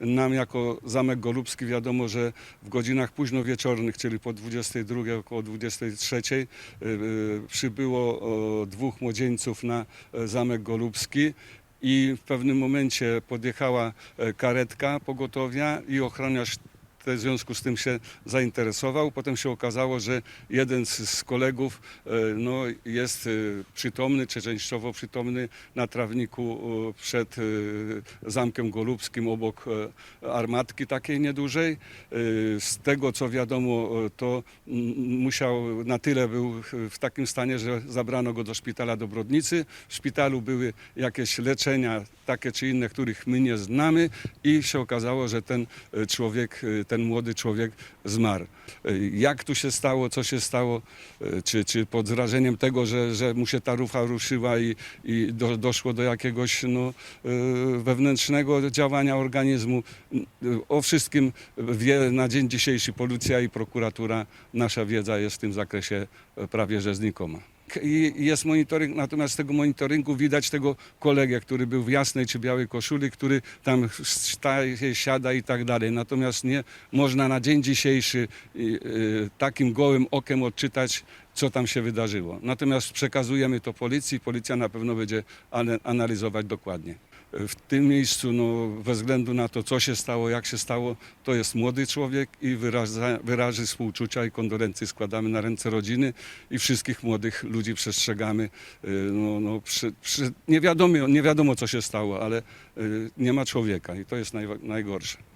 Nam jako Zamek Golubski wiadomo, że w godzinach późno wieczornych, czyli po 22, około 23 y, y, przybyło dwóch młodzieńców na e, Zamek Golubski i w pewnym momencie podjechała e, karetka pogotowia i ochroniarz w związku z tym się zainteresował. Potem się okazało, że jeden z, kolegów e, no, jest e, przytomny, czy częściowo przytomny na trawniku przed e, Zamkiem Golubskim obok armatki takiej niedużej. Z tego co wiadomo, to musiał, na tyle był w takim stanie, że zabrano go do szpitala do Brodnicy. W szpitalu były jakieś leczenia takie czy inne, których my nie znamy i się okazało, że ten człowiek, e, ten młody człowiek zmarł. E, Jak tu się stało, co się stało, e, czy, czy pod wrażeniem tego, że, że mu się ta rucha ruszyła i, i do, doszło do jakiegoś no, e, wewnętrznego działania organizmu. O wszystkim wie na dzień dzisiejszy policja i prokuratura. Nasza wiedza jest w tym zakresie prawie że znikoma. Jest monitoring, natomiast z tego monitoringu widać tego kolegę, który był w jasnej czy białej koszuli, który tam staje, siada i tak dalej. Natomiast nie można na dzień dzisiejszy y, y, takim gołym okiem odczytać, co tam się wydarzyło. Natomiast przekazujemy to policji, policja na pewno będzie analizować dokładnie. W tym miejscu, no, bez względu na to, co się stało, jak się stało, to jest młody człowiek i wyraża, wyrazy współczucia i kondolencje składamy na ręce rodziny i wszystkich młodych ludzi przestrzegamy. Y, No, no, przy, przy, nie, wiadomo, nie wiadomo, co się stało, ale y, nie ma człowieka i to jest naj, najgorsze.